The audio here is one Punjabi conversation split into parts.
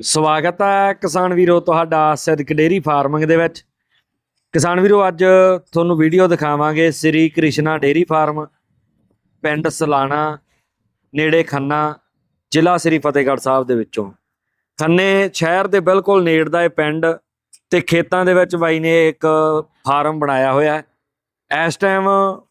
ਸਵਾਗਤ ਹੈ ਕਿਸਾਨ ਵੀਰੋ ਤੁਹਾਡਾ ਸਿੱਧਕ ਡੇਰੀ ਫਾਰਮਿੰਗ ਦੇ ਵਿੱਚ। ਕਿਸਾਨ ਵੀਰੋ, ਅੱਜ ਤੁਹਾਨੂੰ ਵੀਡੀਓ ਦਿਖਾਵਾਂਗੇ ਸ੍ਰੀ ਕ੍ਰਿਸ਼ਨਾ ਡੇਰੀ ਫਾਰਮ, ਪਿੰਡ ਸਲਾਣਾ, ਨੇੜੇ ਖੰਨਾ, ਜ਼ਿਲ੍ਹਾ ਸ੍ਰੀ ਫਤਿਹਗੜ੍ਹ ਸਾਹਿਬ ਦੇ ਵਿੱਚੋਂ। ਖੰਨੇ ਸ਼ਹਿਰ ਦੇ ਬਿਲਕੁਲ ਨੇੜ ਦਾ ਇਹ ਪਿੰਡ ਤੇ ਖੇਤਾਂ ਦੇ ਵਿੱਚ ਬਾਈ ਨੇ ਇੱਕ ਫਾਰਮ ਬਣਾਇਆ ਹੋਇਆ ਹੈ। ਇਸ ਟਾਈਮ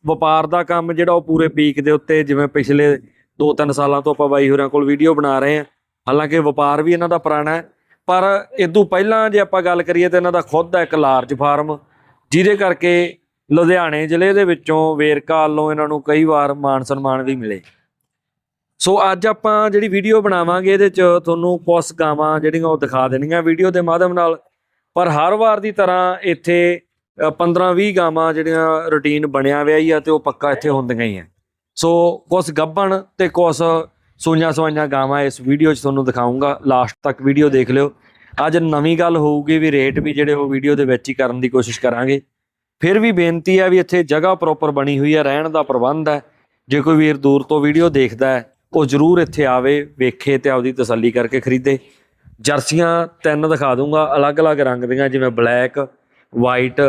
ਵਪਾਰ ਦਾ ਕੰਮ ਜਿਹੜਾ ਉਹ ਪੂਰੇ ਪੀਕ ਦੇ ਉੱਤੇ, ਜਿਵੇਂ ਪਿਛਲੇ 2-3 ਸਾਲਾਂ ਤੋਂ ਆਪਾਂ ਬਾਈ ਹੋਰਾਂ ਕੋਲ ਵੀਡੀਓ ਬਣਾ ਰਹੇ ਹਾਂ। ਹਾਲਾਂਕਿ ਵਪਾਰ ਵੀ ਇਹਨਾਂ ਦਾ ਪੁਰਾਣਾ ਹੈ, ਪਰ ਇਦੋਂ ਪਹਿਲਾਂ ਜੇ ਆਪਾਂ ਗੱਲ ਕਰੀਏ ਤਾਂ ਇਹਨਾਂ ਦਾ ਖੁਦ ਦਾ ਇੱਕ ਲਾਰਜ ਫਾਰਮ ਜਿਹਦੇ ਕਰਕੇ ਲੁਧਿਆਣੇ ਜ਼ਿਲ੍ਹੇ ਦੇ ਵਿੱਚੋਂ ਵੇਰਕਾ ਵੱਲੋਂ ਇਹਨਾਂ ਨੂੰ ਕਈ ਵਾਰ ਮਾਣ ਸਨਮਾਨ ਵੀ ਮਿਲੇ। ਸੋ ਅੱਜ ਆਪਾਂ ਜਿਹੜੀ ਵੀਡੀਓ ਬਣਾਵਾਂਗੇ ਇਹਦੇ 'ਚ ਤੁਹਾਨੂੰ ਕੁਝ ਗਾਵਾਂ ਜਿਹੜੀਆਂ ਉਹ ਦਿਖਾ ਦੇਣੀਆਂ ਵੀਡੀਓ ਦੇ ਮਾਧਿਅਮ ਨਾਲ, ਪਰ ਹਰ ਵਾਰ ਦੀ ਤਰ੍ਹਾਂ ਇੱਥੇ 15-20 ਗਾਵਾਂ ਜਿਹੜੀਆਂ ਰੁਟੀਨ ਬਣਿਆ ਹੋਇਆ ਹੀ ਆ ਤੇ ਉਹ ਪੱਕਾ ਇੱਥੇ ਹੁੰਦੀਆਂ ਹੀ ਆ। ਸੋ ਕੁਝ ਗੱਭਣ ਤੇ ਕੁਝ ਸੂਈਆਂ ਸਵਾਈਆਂ ਗਾਵਾਂ ਇਸ ਵੀਡੀਓ 'ਚ ਤੁਹਾਨੂੰ ਦਿਖਾਉਂਗਾ। ਲਾਸਟ ਤੱਕ ਵੀਡੀਓ ਦੇਖ ਲਿਓ। ਅੱਜ ਨਵੀਂ ਗੱਲ ਹੋਊਗੀ ਵੀ ਰੇਟ ਵੀ ਜਿਹੜੇ ਉਹ ਵੀਡੀਓ ਦੇ ਵਿੱਚ ਹੀ ਕਰਨ ਦੀ ਕੋਸ਼ਿਸ਼ ਕਰਾਂਗੇ। ਫਿਰ ਵੀ ਬੇਨਤੀ ਹੈ ਵੀ ਇੱਥੇ ਜਗ੍ਹਾ ਪ੍ਰੋਪਰ ਬਣੀ ਹੋਈ ਹੈ, ਰਹਿਣ ਦਾ ਪ੍ਰਬੰਧ ਹੈ। ਜੇ ਕੋਈ ਵੀਰ ਦੂਰ ਤੋਂ ਵੀਡੀਓ ਦੇਖਦਾ ਹੈ, ਉਹ ਜ਼ਰੂਰ ਇੱਥੇ ਆਵੇ, ਵੇਖੇ ਤੇ ਆਪਦੀ ਤਸੱਲੀ ਕਰਕੇ ਖਰੀਦੇ। ਜਰਸੀਆਂ ਤਿੰਨ ਦਿਖਾ ਦੂੰਗਾ, ਅਲੱਗ-ਅਲੱਗ ਰੰਗ ਦੀਆਂ, ਜਿਵੇਂ ਬਲੈਕ ਵਾਈਟ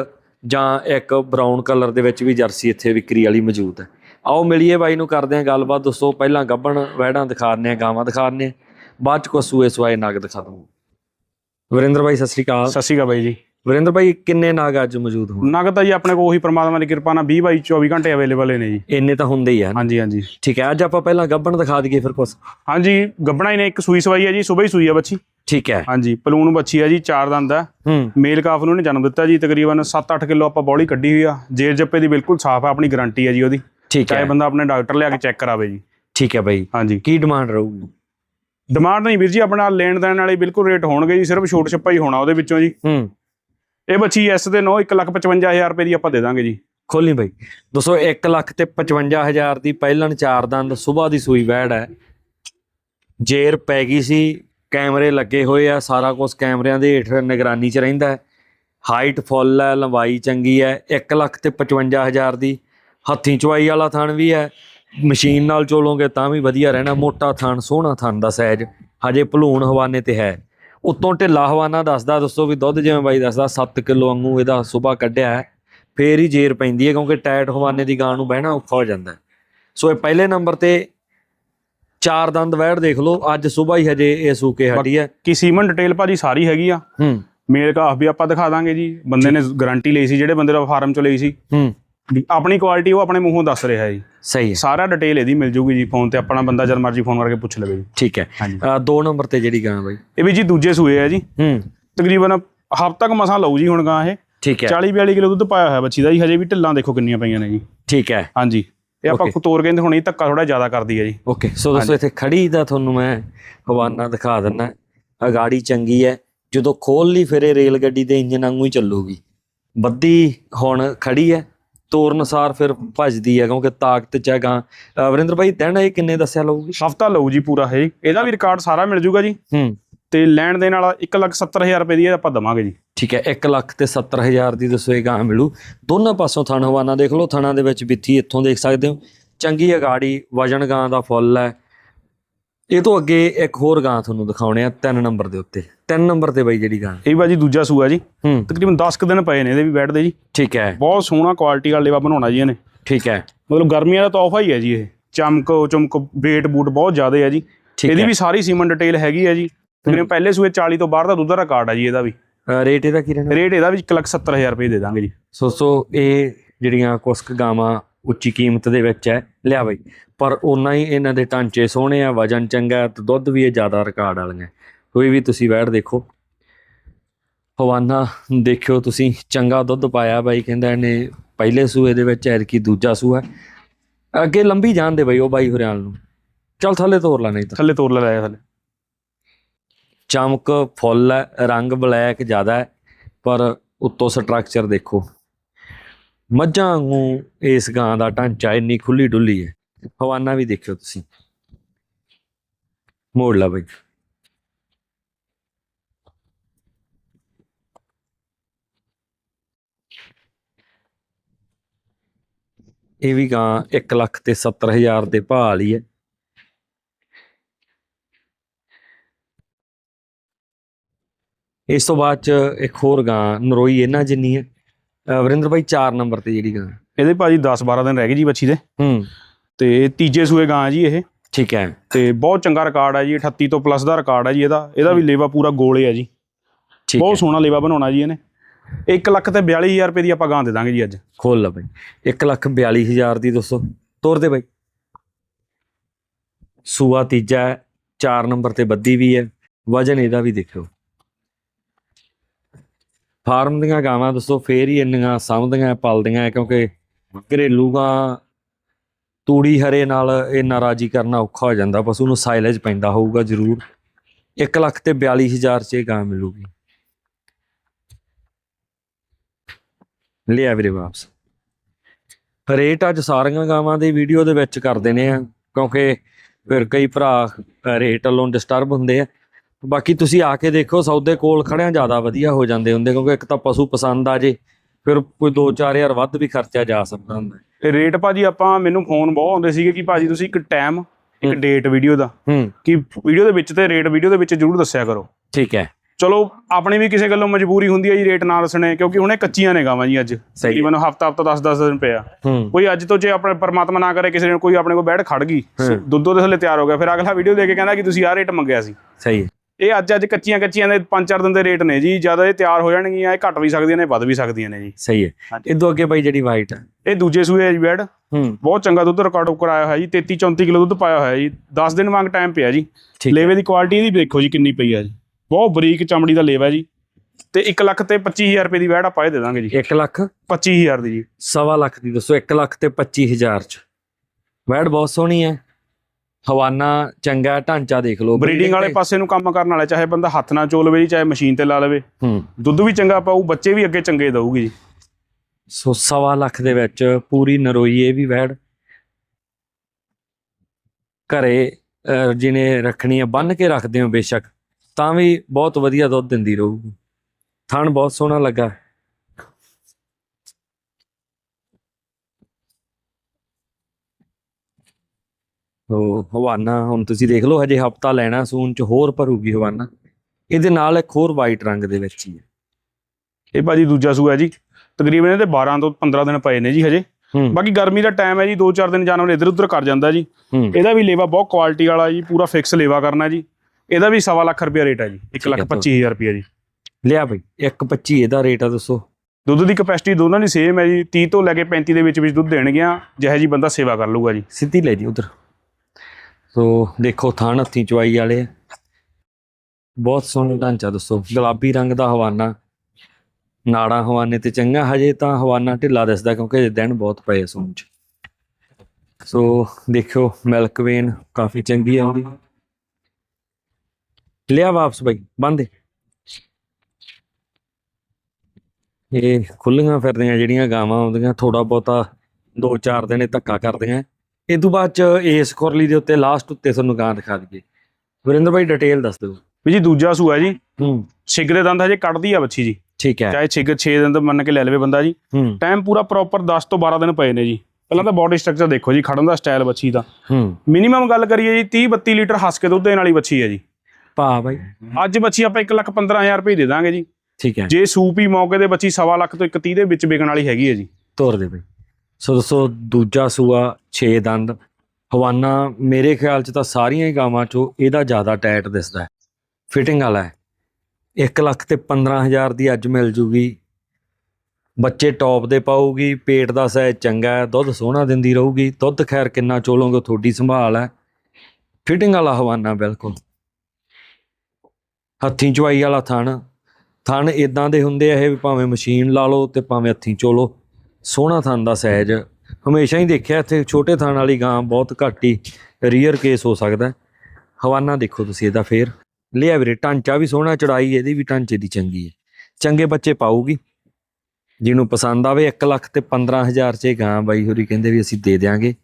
ਜਾਂ ਇੱਕ ਬਰਾਊਨ ਕਲਰ ਦੇ ਵਿੱਚ ਵੀ ਜਰਸੀ ਇੱਥੇ ਵਿਕਰੀ ਵਾਲੀ ਮੌਜੂਦ ਹੈ। ਆਓ ਮਿਲੀਏ ਬਾਈ ਨੂੰ ਕਰਦੇ ਹਾਂ ਗੱਲਬਾਤ। ਦੋਸਤੋ ਪਹਿਲਾਂ ਗੱਬਣ ਵਹਿੜਾਂ ਦਿਖਾ ਦਿੰਦੇ ਹਾਂ ਗਾਵਾਂ ਦਿਖਾ ਦਿੰਦੇ ਹਾਂ। ਬਾਅਦ ਚ ਕੋ ਸੂਏ ਸਵਾਏ ਨਗ ਦਿਖਾ ਦੂੰਗਾ ਵਰਿੰਦਰ ਬਾਈ ਸਤਿ ਸ਼੍ਰੀ ਅਕਾਲ। ਸਤਿ ਸ਼੍ਰੀ ਅਕਾਲ ਬਾਈ ਜੀ। ਵਰਿੰਦਰ ਬਾਈ ਕਿੰਨੇ ਨਾਗ ਅੱਜ ਮੌਜੂਦ ਹੋਣ? ਨਗਦ ਤਾਂ ਜੀ ਆਪਣੇ ਕੋਲ ਉਹੀ ਪ੍ਰਮਾਤਮਾ ਦੀ ਕਿਰਪਾ ਨਾਲ 20 ਬਾਈ 24 ਘੰਟੇ ਅਵੇਲੇਬਲ ਨੇ ਜੀ। ਇੰਨੇ ਤਾਂ ਹੁੰਦੇ ਹੀ ਆ। ਹਾਂਜੀ ਹਾਂਜੀ। ਠੀਕ ਹੈ ਅੱਜ ਆਪਾਂ ਪਹਿਲਾਂ ਗੱਬਣ ਦਿਖਾ ਦਈਏ ਫਿਰ ਕੁਛ। ਹਾਂਜੀ ਗੱਬਣਾ ਹੀ ਨੇ ਇੱਕ ਸੂਈ ਸਵਾਈ ਹੈ ਜੀ ਸਵੇਰ ਹੀ ਸੂਈ ਹੈ ਬੱਚੀ। ਠੀਕ ਹੈ। ਹਾਂਜੀ ਪਲੂਣ ਬੱਚੀ ਹੈ ਜੀ ਚਾਰ ਦੰਦ ਹੂੰ। ਮੇਲ ਕਾਫ ਨੂੰ ਨੇ ਜਨਮ ਦਿੱਤਾ ਜੀ ਤਕਰੀਬਨ 7-8 ਕਿਲੋ ਆਪਾਂ ਬੋਲੀ ਕੱਢੀ ਹੋਈ ਆ। ਜੇਰ ਜੱਪੇ ਦੀ ਬਿਲਕੁਲ ਸਾਫ਼ ਹੈ ਆਪਣੀ ਗਾਰੰਟੀ ਹੈ ਜੀ ਉਹਦੀ। ਠੀਕ ਚਾਹੇ ਹੈ। ਬੰਦਾ ਆਪਣੇ ਡਾਕਟਰ ਲਿਆ ਕੇ ਚੈੱਕ ਕਰਾਵੇ ਜੀ। ਠੀਕ ਹੈ ਬਾਈ। ਹਾਂਜੀ। ਕੀ ਡਿਮਾਂਡ ਰਹੂਗੀ? ਡਿਮਾਂਡ ਨਹੀਂ ਵੀਰ ਜੀ ਆਪਣਾ ਲੈਣ ਦੇਣ ਵਾਲੇ ਬਿਲਕੁਲ ਰੇਟ ਹੋਣਗੇ ਜੀ ਸਿਰਫ ਛੋਟ ਛੱਪਾ ਹੀ ਹੋਣਾ ਉਹਦੇ ਵਿੱਚੋਂ ਜੀ। ਹੂੰ। ਇਹ ਬੱਚੀ ਐਸ ਦੇ ਨੋ 155000 ਰੁਪਏ ਦੀ ਆਪਾਂ ਦੇ ਦਾਂਗੇ ਜੀ। ਖੋਲੀ ਬਾਈ। ਦੋਸਤੋ 1 ਲੱਖ ਤੇ 55000 ਦੀ ਪਹਿਲਣ ਚਾਰ ਦੰਦ ਸਵੇਰ ਦੀ ਸੂਈ ਵੈੜ ਹੈ। ਜੇਰ ਪੈ ਗਈ ਸੀ ਕੈਮਰੇ ਲੱਗੇ ਹੋਏ ਆ ਸਾਰਾ ਕੁਝ ਕੈਮਰਿਆਂ ਦੇ ਹੇਠ ਨਿਗਰਾਨੀ 'ਚ ਰਹਿੰਦਾ ਹਾਈਟ ਫੁੱਲ ਹੈ ਲੰਬਾਈ ਚੰਗੀ ਹੈ 1 ਲੱਖ ਤੇ 55000 ਦੀ ਹੱਥੀਂ ਚਵਾਈ ਵਾਲਾ ਥਣ ਵੀ ਹੈ ਮਸ਼ੀਨ ਨਾਲ ਚੋਲੋਗੇ ਤਾਂ ਵੀ ਵਧੀਆ ਰਹਿਣਾ ਮੋਟਾ ਥਣ ਸੋਹਣਾ ਥਣ ਦਾ ਸਾਈਜ਼ ਹਜੇ ਭਲੂਣ ਹਵਾਨੇ ਤੇ ਹੈ। ਉਤੋਂ ਢਿੱਲਾ ਹਵਾਨਾ ਦੱਸਦਾ ਦੱਸੋ ਵੀ ਦੁੱਧ ਜਿਵੇਂ ਬਾਈ ਦੱਸਦਾ 7 ਕਿਲੋ ਵਾਂਗੂ ਇਹਦਾ ਸੁਬਾ ਕੱਢਿਆ ਹੈ ਫੇਰ ਹੀ ਜੇਰ ਪੈਂਦੀ ਹੈ ਕਿਉਂਕਿ ਟਾਇਟ ਹਵਾਨੇ ਦੀ ਗਾਂ ਨੂੰ ਬਹਿਣਾ ਔਖਾ ਹੋ ਜਾਂਦਾ। ਸੋ ਇਹ ਪਹਿਲੇ ਨੰਬਰ ਤੇ ਚਾਰ ਦੰਦ ਵੈੜ ਦੇਖ ਲਓ ਅੱਜ ਸਵੇਰ ਹੀ ਹਜੇ ਇਹ ਸੂਕੇ ਹਟੀ ਹੈ। ਕੀ ਸੀਮਨ ਡਿਟੇਲ ਭਾਜੀ ਸਾਰੀ ਹੈਗੀ ਆ? ਹੂੰ। ਮੇਲ ਕਾਫ ਵੀ ਆਪਾਂ ਦਿਖਾ ਦਾਂਗੇ ਜੀ ਬੰਦੇ ਨੇ ਗਾਰੰਟੀ ਲਈ ਸੀ ਜਿਹੜੇ ਬੰਦੇ ਦਾ ਫਾਰਮ ਚੋਂ ਲਈ ਸੀ। ਹੂੰ। ਵੀ ਆਪਣੀ ਕੁਆਲਿਟੀ ਉਹ ਆਪਣੇ ਮੂੰਹੋਂ ਦੱਸ ਰਿਹਾ ਹੈ ਜੀ। ਸਹੀ ਹੈ। ਸਾਰਾ ਡਿਟੇਲ ਇਹਦੀ ਮਿਲ ਜੂਗੀ ਜੀ ਫੋਨ ਤੇ ਆਪਣਾ ਬੰਦਾ ਜਦ ਮਰਜ਼ੀ ਫੋਨ ਕਰਕੇ ਪੁੱਛ ਲਵੇ ਜੀ। ਠੀਕ ਹੈ। ਦੋ ਨੰਬਰ ਤੇ ਜਿਹੜੀ ਗਾਂ ਬਾਈ। ਇਹ ਵੀ ਜੀ ਦੂਜੇ ਸੂਏ ਆ ਜੀ। ਹੂੰ। ਤਕਰੀਬਨ ਹਫ਼ਤਾ ਤੱਕ ਮਸਾਂ ਲਊ ਜੀ ਹੁਣ ਗਾਂ ਇਹ। ਠੀਕ ਹੈ। 40 42 ਕਿਲੋ ਦੁੱਧ ਪਾਇਆ ਹੋਇਆ ਬੱਚੀ ਦਾ ਜੀ ਹਜੇ ਵੀ ਢਿੱਲਾਂ ਦੇਖੋ ਕਿੰਨੀਆਂ ਪਈਆਂ ਨੇ ਜੀ। ਠੀਕ ਹੈ। ਹਾਂਜੀ। ਇਹ ਆਪਾਂ. ਤੋਰ ਕਹਿੰਦੇ ਹੁਣ ਇਹ ਧੱਕਾ ਥੋੜਾ ਜ਼ਿਆਦਾ ਕਰਦੀ ਹੈ ਜੀ। ਓਕੇ ਸੋ ਦੋਸਤੋ ਇੱਥੇ ਖੜੀ ਦਾ ਤੁਹਾਨੂੰ ਮੈਂ ਹਵਾਨਾ ਦਿਖਾ ਦਿੰਦਾ। ਅਗਾੜੀ ਚੰਗੀ ਹੈ। ਜਦੋਂ ਖੋਲ ਲਈ ਫਿਰ ਇਹ ਰੇਲ ਗੱਡੀ ਦੇ ਇੰਜਨ ਵਾਂਗੂ ਹੀ ਚੱਲੂਗੀ। ਬੱਦੀ ਹੁਣ ਖੜੀ ਹੈ। ਤੋਰ ਅਨੁਸਾਰ ਫਿਰ ਭੱਜਦੀ ਹੈ ਕਿਉਂਕਿ ਤਾਕਤ ਚ ਹੈਗਾ। ਵਰਿੰਦਰ ਭਾਈ ਦਿਨ ਇਹ ਕਿੰਨੇ ਦੱਸਿਆ ਲਊਗੀ? ਹਫ਼ਤਾ ਲਊ ਜੀ ਪੂਰਾ ਇਹ। ਇਹਦਾ ਵੀ ਰਿਕਾਰਡ ਸਾਰਾ ਮਿਲ ਜੂਗਾ ਜੀ। ਹੂੰ। ਤੇ ਲੈਣ ਦੇਣ ਵਾਲਾ 170000 ਰੁਪਏ ਦੀ ਆਪਾਂ ਦਵਾਂਗੇ ਜੀ। ਠੀਕ ਹੈ 1 ਲੱਖ ਤੇ 70000 ਦੀ ਦੱਸੋ ਇਹ ਗਾਂ ਮਿਲੂ। ਦੋਨਾਂ ਪਾਸੋਂ ਥਣ ਹਵਾਨਾ ਦੇਖ ਲਓ ਥਣਾਂ ਦੇ ਵਿੱਚ ਬਿੱਥੀ ਇੱਥੋਂ ਦੇਖ ਸਕਦੇ ਹੋ। ਚੰਗੀ ਅਗਾੜੀ ਵਜਨ ਗਾਂ ਦਾ ਫੁੱਲ ਹੈ। ਇਹ ਤੋਂ ਅੱਗੇ ਇੱਕ ਹੋਰ ਗਾਂ ਤੁਹਾਨੂੰ ਦਿਖਾਉਣੇ ਆ 3 ਨੰਬਰ ਦੇ ਉੱਤੇ। 3 ਨੰਬਰ ਤੇ ਬਈ ਜਿਹੜੀ ਗਾਂ। ਇਹ ਬਾਜੀ ਦੂਜਾ ਸੂਆ ਜੀ। ਤਕਰੀਬਨ 10 ਕੁ ਦਿਨ ਪਏ ਨੇ ਇਹਦੇ ਵੀ ਬੈਠਦੇ ਜੀ। ਠੀਕ ਹੈ। ਬਹੁਤ ਸੋਹਣਾ ਕੁਆਲਿਟੀ ਵਾਲਾ ਲੇਵਾ ਬਣਾਉਣਾ ਜੀ ਇਹਨੇ। ਠੀਕ ਹੈ। ਮਤਲਬ ਗਰਮੀਆਂ ਦਾ ਤੋਹਫਾ ਹੀ ਹੈ ਜੀ ਇਹ। ਚਮਕ ਚਮਕ ਵੇਟ ਬੂਟ ਬਹੁਤ ਜ਼ਿਆਦਾ ਹੈ ਜੀ। ਇਹਦੀ ਵੀ ਸਾਰੀ ਸੀਮਨ ਡਿਟੇਲ ਹੈਗੀ ਹੈ ਜੀ। ਤਕਰੀਬਨ ਪਹਿਲੇ ਸੂਏ 40 ਤੋਂ ਬਾਹਰ ਦਾ ਦੁੱਧ ਦਾ ਰਿਕਾਰਡ ਹੈ ਜੀ ਇਹਦਾ ਵੀ। ਰੇਟ ਇਹਦਾ ਕੀ ਰਹਿਣਾ ਰੇਟ ਇਹਦਾ ਵੀ 170000 ਰੁਪਏ ਦੇ ਦਾਂਗੇ ਜੀ। ਸੋ ਸੋ ਇਹ ਜਿਹੜੀਆਂ ਕੁਸਕ ਗਾਵਾਂ ਉੱਚੀ ਕੀਮਤ ਦੇ ਵਿੱਚ ਹੈ। ਲਿਆ ਬਈ। ਪਰ ਉਨਾ ਹੀ ਇਹਨਾਂ ਦੇ ਢਾਂਚੇ ਸੋਹਣੇ ਆ ਵਜਨ ਚੰਗਾ ਤੇ ਦੁੱਧ ਵੀ ਇਹ ਜ਼ਿਆਦਾ ਰਿਕਾਰਡ ਵਾਲੀਆਂ ਕੋਈ ਵੀ ਤੁਸੀਂ ਵੈੜ ਦੇਖੋ। ਹਵਾਨਾ ਦੇਖਿਓ ਤੁਸੀਂ ਚੰਗਾ ਦੁੱਧ ਪਾਇਆ ਬਾਈ ਕਹਿੰਦਾ ਇਹਨੇ ਪਹਿਲੇ ਸੂਏ ਦੇ ਵਿੱਚ ਐਰਕੀ ਦੂਜਾ ਸੂਆ। ਅੱਗੇ ਲੰਬੀ ਜਾਣ ਦੇ ਬਈ ਉਹ ਬਾਈ ਹੁਰਿਆਲ ਨੂੰ। ਚੱਲ ਥੱਲੇ ਤੋਰ ਲੈ ਨਹੀਂ ਤਾਂ। ਥੱਲੇ ਤੋਰ ਲੈ ਥੱਲੇ। ਚਮਕ ਫੁੱਲ ਹੈ ਰੰਗ ਬਲੈਕ ਜ਼ਿਆਦਾ ਹੈ ਪਰ ਉੱਤੋਂ ਸਟਰਕਚਰ ਦੇਖੋ। ਮੱਝਾਂ ਵਾਂਗੂ ਇਸ ਗਾਂ ਦਾ ਢਾਂਚਾ ਇੰਨੀ ਖੁੱਲੀ ਡੁੱਲੀ ਹੈ। ਹਵਾਨਾ ਵੀ ਦੇਖਿਓ ਤੁਸੀਂ। ਮੋੜ ਲਾ ਬਈ। ਇਹ ਵੀ ਗਾਂ 1 ਲੱਖ ਤੇ 70000 ਦੇ ਭਾਅ ਵਾਲੀ ਹੈ। ਇਸ ਤੋਂ ਬਾਅਦ ਚ ਇੱਕ ਹੋਰ ਗਾਂ ਨਰੋਈ ਇਹਨਾਂ ਜਿੰਨੀ ਹੈ। ਵਰਿੰਦਰ ਭਾਈ 4 ਨੰਬਰ ਤੇ ਜਿਹੜੀ ਗਾਂ। ਇਹਦੇ ਭਾਜੀ 10 12 ਦਿਨ ਰਹਿ ਗਏ ਜੀ ਬੱਚੀ ਦੇ। ਹੂੰ। ਤੇ ਤੀਜੇ ਸੂਏ ਗਾਂ ਹੈ ਜੀ ਇਹ। ਠੀਕ ਹੈ। ਤੇ ਬਹੁਤ ਚੰਗਾ ਰਿਕਾਰਡ ਹੈ ਜੀ 38 ਤੋਂ ਪਲੱਸ ਦਾ ਰਿਕਾਰਡ ਹੈ ਜੀ ਇਹਦਾ। ਇਹਦਾ ਵੀ ਲੇਵਾ ਪੂਰਾ ਗੋਲੇ ਹੈ ਜੀ। ਠੀਕ ਹੈ। ਬਹੁਤ ਸੋਹਣਾ ਲੇਵਾ ਬਣਾਉਣਾ ਜੀ ਇਹਨੇ। 1 ਲੱਖ ਤੇ 42000 ਰੁਪਏ ਦੀ ਆਪਾਂ ਗਾਂ ਦੇ ਦਾਂਗੇ ਜੀ ਅੱਜ। ਖੋਲ ਲਾ ਬਾਈ। 1 ਲੱਖ 42000 ਦੀ ਦੋਸਤੋ। ਤੋਰ ਦੇ ਬਾਈ। ਸੂਆ ਤੀਜਾ 4 ਨੰਬਰ ਤੇ ਬੱਦੀ ਵੀ ਹੈ। ਵਜਨ ਇਹਦਾ ਵੀ ਦੇਖਿਓ। ਫਾਰਮ ਦੀਆਂ ਗਾਵਾਂ ਦੋਸਤੋ ਫੇਰ ਹੀ ਇੰਨੀਆਂ ਸਮਝਦੀਆਂ ਪਲਦੀਆਂ ਹੈ ਕਿਉਂਕਿ ਘਰੇਲੂ ਗਾਂ ਤੂੜੀ ਹਰੇ ਨਾਲ ਇਹ ਨਾਰਾਜ਼ੀ ਕਰਨਾ ਔਖਾ ਹੋ ਜਾਂਦਾ ਪਸ਼ੂ ਨੂੰ ਸਾਈਲੇਜ ਪੈਂਦਾ ਹੋਊਗਾ ਜ਼ਰੂਰ। 1 ਲੱਖ ਤੇ 42000 ਚ ਇਹ ਗਾਂ ਮਿਲੂਗੀ। ਲਿਆ ਵੀਰੇ ਵਾਪਸ। ਰੇਟ ਅੱਜ ਸਾਰੀਆਂ ਗਾਵਾਂ ਦੀ ਵੀਡੀਓ ਦੇ ਵਿੱਚ ਕਰ ਦੇਣੇ ਆ, ਕਿਉਂਕਿ ਫਿਰ ਕਈ ਭਰਾ ਰੇਟ ਵੱਲੋਂ ਡਿਸਟਰਬ ਹੁੰਦੇ ਆ। ਬਾਕੀ ਤੁਸੀਂ ਆ ਕੇ ਦੇਖੋ, ਸੌਦੇ ਕੋਲ ਖੜਿਆਂ ਜ਼ਿਆਦਾ ਵਧੀਆ ਹੋ ਜਾਂਦੇ ਹੁੰਦੇ, ਕਿਉਂਕਿ ਇੱਕ ਤਾਂ ਪਸ਼ੂ ਪਸੰਦ ਆ ਜੇ, ਫਿਰ ਕੋਈ 2-4000 ਵੱਧ ਵੀ ਖਰਚਿਆ ਜਾ ਸਕਦਾ ਹੁੰਦਾ। ਤੇ ਰੇਟ ਭਾਜੀ ਆਪਾਂ ਮੈਨੂੰ ਫੋਨ ਬਹੁਤ ਆਉਂਦੇ ਸੀਗੇ ਕਿ ਭਾਜੀ ਤੁਸੀਂ ਇੱਕ ਟਾਈਮ ਇੱਕ। ਡੇਟ ਵੀਡੀਓ ਦਾ ਕਿ ਵੀਡੀਓ ਦੇ ਵਿੱਚ ਤੇ ਰੇਟ ਵੀਡੀਓ ਦੇ ਵਿੱਚ ਜ਼ਰੂਰ ਦੱਸਿਆ ਕਰੋ। ਠੀਕ ਹੈ। ਚਲੋ ਆਪਣੀ ਵੀ ਕਿਸੇ ਗੱਲੋਂ ਮਜਬੂਰੀ ਹੁੰਦੀ ਹੈ ਜੀ ਰੇਟ ਨਾ ਦੱਸਣੇ ਕਿਉਂਕਿ ਹੁਣੇ ਕੱਚੀਆਂ ਨੇ ਗਾਵਾਂ ਜੀ ਅੱਜ। ਸਹੀ। ਤਕਰੀਬਨ ਹਫਤਾ ਹਫਤਾ 10 10 ਦਿਨ ਪਿਆ। ਕੋਈ ਅੱਜ ਤੋਂ ਜੇ ਆਪਣੇ ਪਰਮਾਤਮਾ ਨਾ ਕਰੇ ਕਿਸੇ ਨੇ ਕੋਈ ਆਪਣੇ ਕੋਲ ਬੈਠ ਖੜ ਗਈ। ਦੁੱਧੋ ਦੇ ਥੱਲੇ ਤਿਆਰ ਹੋ ਗਿਆ ਫਿਰ ਅਗਲਾ ਵੀਡੀਓ ਦੇ ਕੇ ਕਹਿੰਦਾ ਕਿ ਤੁਸੀਂ ਆਹ ਰੇਟ ਮੰਗਿਆ ਸੀ। ਸਹੀ ਹੈ। ਇਹ ਅੱਜ ਅੱਜ ਕੱਚੀਆਂ ਕੱਚੀਆਂ ਦੇ 5-4 ਦਿਨ ਦੇ ਰੇਟ ਨੇ ਜੀ ਜ਼ਿਆਦਾ ਇਹ ਤਿਆਰ ਹੋ ਜਾਣਗੀਆਂ ਇਹ ਘਟ ਵੀ ਸਕਦੀਆਂ ਨੇ ਵੱਧ ਵੀ ਸਕਦੀਆਂ ਨੇ ਜੀ। ਸਹੀ ਹੈ। ਹਾਂਜੀ। ਇਦੋਂ ਅੱਗੇ ਬਾਈ ਜਿਹੜੀ ਵਾਈਟ ਹੈ ਇਹ ਦੂਜੇ ਸੂਏ ਹੈ ਜੀ ਬੈਡ। ਬਹੁਤ ਚੰਗਾ ਦੁੱਧ ਰਿਕਾਰਡ ਕਰਾਇਆ ਹੋਇਆ ਜੀ 33 34 ਕਿਲੋ ਦੁੱਧ ਪਾਇਆ ਹੋਇਆ ਜੀ। 10 ਦਿਨ ਵਾਂਗ ਟਾਈਮ ਪਿਆ ਜੀ। ਲੇਵੇ ਦੀ ਕੁਆਲਿਟੀ ਇਹਦੀ ਦੇਖੋ ਜੀ ਕਿੰਨੀ ਪਈ ਆ ਜੀ। ਬਹੁਤ ਬਰੀਕ ਚਮੜੀ ਦਾ ਲੇਵਾ ਜੀ। ਤੇ 1 ਲੱਖ ਤੇ 25000 ਰੁਪਏ ਦੀ ਵੈੜ ਆਪਾਂ ਇਹ ਦੇ ਦਾਂਗੇ ਜੀ। 1 ਲੱਖ? 25000 ਦੀ ਜੀ। ਸਵਾ ਲੱਖ ਦੀ ਦੱਸੋ 1 ਲੱਖ ਤੇ 25000 ਚ। ਵੈੜ ਬਹੁਤ ਸੋਹਣੀ ਹੈ। ਹਵਾਨਾ ਚੰਗਾ ਢਾਂਚਾ ਦੇਖ ਲਓ। ਬਰੀਡਿੰਗ ਵਾਲੇ ਪਾਸੇ ਨੂੰ ਕੰਮ ਕਰਨ ਵਾਲੇ ਚਾਹੇ ਬੰਦਾ ਹੱਥ ਨਾਲ ਚੋ ਲਵੇ ਜੀ ਚਾਹੇ ਮਸ਼ੀਨ ਤੇ ਲਾ ਲਵੇ। ਹੂੰ। ਦੁੱਧ ਵੀ ਚੰਗਾ ਪਾਊ ਬੱਚੇ ਵੀ ਅੱਗੇ ਚੰਗੇ ਦਊਗੀ। ਜੀ ਸੋ ਸਵਾ ਲੱਖ ਦੇ ਵਿੱਚ ਪੂਰੀ ਨਰੋਈ ਇਹ ਵੀ ਵੈੜ। ਘਰੇ ਜਿਹਨੇ ਰੱਖਣੀ ਹੈ ਬੰਨ ਕੇ ਰੱਖਦੇ ਹੋ ਬੇਸ਼ੱਕ ਤਾਂ ਵੀ ਬਹੁਤ ਵਧੀਆ ਦੁੱਧ ਦਿੰਦੀ ਰਹੂਗੀ। ਥਣ ਬਹੁਤ ਸੋਹਣਾ ਲੱਗਾ। ਹਵਾਨਾ ਹੁਣ ਤੁਸੀਂ ਦੇਖ ਲਓ ਹਜੇ ਹਫਤਾ ਲੈਣਾ ਸੂਨ ਚ ਹੋਰ ਭਰੂਗੀ ਹਵਾਨਾ। ਇਹਦੇ ਨਾਲ ਇੱਕ ਹੋਰ ਵਾਈਟ ਰੰਗ ਦੇ ਵਿੱਚ ਹੀ ਹੈ। ਇਹ ਭਾਜੀ ਦੂਜਾ ਸੂਆ ਜੀ। ਤਕਰੀਬਨ ਇਹਦੇ 12 ਤੋਂ 15 ਦਿਨ ਪਏ ਨੇ ਜੀ ਹਜੇ। ਬਾਕੀ ਗਰਮੀ ਦਾ ਟਾਈਮ ਹੈ ਜੀ 2-4 ਦਿਨ ਜਾਨਵਰ ਇੱਧਰ ਉੱਧਰ ਕਰ ਜਾਂਦਾ ਜੀ। ਇਹਦਾ ਵੀ ਲੇਵਾ ਬਹੁਤ ਕੁਆਲਿਟੀ ਵਾਲਾ ਜੀ ਪੂਰਾ ਫਿਕਸ ਲੇਵਾ ਕਰਨਾ ਜੀ। ਇਹਦਾ ਵੀ ਸਵਾ ਲੱਖ ਰੁਪਿਆ ਰੇਟ ਹੈ ਜੀ 1 ਲੱਖ ਠੀਕ ਹੈ, 25000 ਰੁਪਿਆ ਜੀ। ਲਿਆ ਬਈ 1.25 ਇਹਦਾ ਰੇਟ ਆ ਦੱਸੋ। ਦੁੱਧ ਦੀ ਕਪੈਸਿਟੀ ਦੋਨਾਂ ਦੀ ਸੇਮ ਹੈ ਜੀ 30 ਤੋਂ ਲੈ ਕੇ 35 ਦੇ ਵਿੱਚ ਵਿੱਚ ਦੁੱਧ ਦੇਣਗੀਆਂ ਜਿਹੇ ਜੀ ਬੰਦਾ ਸੇਵਾ ਕਰ ਲੂਗਾ ਜੀ। ਸਿੱਧੀ ਲੈ ਜੀ ਉਧਰ। ਸੋ ਦੇਖੋ ਥਾਣ ਹੱਥੀਂ ਚਵਾਈ ਵਾਲੇ ਬਹੁਤ ਸੋਹਣਾ ਢਾਂਚਾ ਦੱਸੋ। ਗੁਲਾਬੀ ਰੰਗ ਦਾ ਹਵਾਨਾ, ਨਾੜਾ ਹਵਾਨੇ ਤੇ ਚੰਗਾ, ਹਜੇ ਤਾਂ ਹਵਾਨਾ ਢਿੱਲਾ ਦਿਸਦਾ ਕਿਉਂਕਿ ਦਿਨ ਬਹੁਤ ਪਏ ਸੋਨ ਚ। ਸੋ ਦੇਖਿਓ ਮਿਲਕ ਵੇਨ ਕਾਫੀ ਚੰਗੀ ਆਉਂਦੀ ਲਿਆ ਵਾਪਸ ਬਾਈ ਬੰਦੇ ਇਹ ਖੁੱਲੀਆਂ ਫਿਰਦੀਆਂ ਜਿਹੜੀਆਂ ਗਾਵਾਂ ਆਉਂਦੀਆਂ ਥੋੜਾ ਬਹੁਤਾ ਦੋ ਚਾਰ ਦਿਨ ਇਹ ਧੱਕਾ ਕਰਦੀਆਂ। ਇਹ ਤੋਂ ਬਾਅਦ ਚ ਇਸ ਖੁਰਲੀ ਦੇ ਉੱਤੇ ਲਾਸਟ ਉੱਤੇ ਤੁਹਾਨੂੰ ਗਾਂ ਦਿਖਾ ਦਈਏ। ਵਰਿੰਦਰ ਭਾਈ ਡਿਟੇਲ ਦੱਸ ਦਿਓ। ਵੀ ਜੀ ਦੂਜਾ ਸੂਆ ਜੀ। ਹੂੰ। ਛਿੱਗ ਦੇ ਦੰਦ ਹਜੇ ਕੱਢਦੀ ਆ ਬੱਚੀ ਜੀ। ਠੀਕ ਹੈ। ਚਾਹੇ ਛਿੱਗ 6 ਦਿਨ ਤੋਂ ਮੰਨ ਕੇ ਲੈ ਲਵੇ ਬੰਦਾ ਜੀ। ਟਾਈਮ ਪੂਰਾ ਪ੍ਰੋਪਰ 10 ਤੋਂ 12 ਦਿਨ ਪਏ ਨੇ ਜੀ। ਪਹਿਲਾਂ ਤਾਂ ਬਾਡੀ ਸਟਰਕਚਰ ਦੇਖੋ ਜੀ ਖੜਨ ਦਾ ਸਟਾਈਲ ਬੱਚੀ ਦਾ। ਹੂੰ। ਮਿਨੀਮਮ ਗੱਲ ਕਰੀਏ ਜੀ 30 32 ਲੀਟਰ ਹੱਸ ਕੇ ਦੁੱਧ ਦੇਣ ਵਾਲੀ ਬੱਚੀ ਹੈ ਜੀ। ਪਾ ਭਾਈ ਅੱਜ ਬੱਚੀ ਆਪਾਂ 1 ਲੱਖ 15000 ਰੁਪਏ ਦੇ ਦਾਂਗੇ ਜੀ। ਠੀਕ ਹੈ। ਜੇ ਸੂਪ ਹੀ ਮੌਕੇ ਦੇ ਬੱਚੀ ਸਵਾ ਲੱਖ ਤੋਂ 1 30 ਦੇ ਵਿੱਚ ਵਿਕਣ ਵਾਲੀ ਹੈਗੀ ਹੈ ਜੀ। ਤੋਰ ਦੇ ਭਾਈ ਸੋ ਦੋਸਤੋ ਦੂਜਾ ਸੂਆ 6 ਦੰਦ। ਹਵਾਨਾ, ਮੇਰੇ ਖਿਆਲ ਚ ਤਾਂ ਸਾਰੀਆਂ ਹੀ ਗਾਵਾਂ ਚੋਂ ਇਹਦਾ ਜ਼ਿਆਦਾ ਟਾਈਟ ਦਿਸਦਾ ਹੈ। ਫਿਟਿੰਗ ਵਾਲਾ ਹੈ। 1 ਲੱਖ ਤੇ 15000 ਦੀ ਅੱਜ ਮਿਲ ਜੂਗੀ। ਬੱਚੇ ਟੌਪ ਦੇ ਪਾਊਗੀ, ਪੇਟ ਦਾ ਸਾਈਜ਼ ਚੰਗਾ ਹੈ, ਦੁੱਧ ਸੋਹਣਾ ਦਿੰਦੀ ਰਹੂਗੀ। ਦੁੱਧ ਖੈਰ ਕਿੰਨਾ ਚੋਲੋਗੇ, ਤੁਹਾਡੀ ਸੰਭਾਲ ਹੈ। ਫਿਟਿੰਗ ਵਾਲਾ ਹਵਾਨਾ, ਬਿਲਕੁਲ। ਹੱਥੀਂ ਚਵਾਈ ਵਾਲਾ ਥਣ। ਥਣ ਇਦਾਂ ਦੇ ਹੁੰਦੇ ਆ ਇਹ ਵੀ ਭਾਵੇਂ ਮਸ਼ੀਨ ਲਾ ਲਓ ਤੇ ਭਾਵੇਂ ਹੱਥੀਂ ਚੋਲੋ। ਸੋਹਣਾ ਥਣ ਦਾ ਸਹਿਜ। ਹਮੇਸ਼ਾ ਹੀ ਦੇਖਿਆ ਇੱਥੇ ਛੋਟੇ ਥਣ ਵਾਲੀ ਗਾਂ ਬਹੁਤ ਘੱਟ ਹੀ ਰੀਅਰ ਕੇਸ ਹੋ ਸਕਦਾ ਹਵਾਨਾ ਦੇਖੋ ਤੁਸੀਂ ਇਹਦਾ ਫੇਰ। ਲਿਆ ਵੀਰੇ, ਢਾਂਚਾ ਵੀ ਸੋਹਣਾ ਚੜਾਈ ਇਹਦੀ ਵੀ ਢਾਂਚੇ ਦੀ ਚੰਗੀ ਹੈ। ਚੰਗੇ ਬੱਚੇ ਪਾਊਗੀ। ਜਿਹਨੂੰ ਪਸੰਦ ਆਵੇ 1 ਲੱਖ ਤੇ 15000 ਚ ਇਹ ਗਾਂ ਬਾਈ ਹੋਰੀ ਕਹਿੰਦੇ ਵੀ ਅਸੀਂ ਦੇ ਦਿਆਂਗੇ।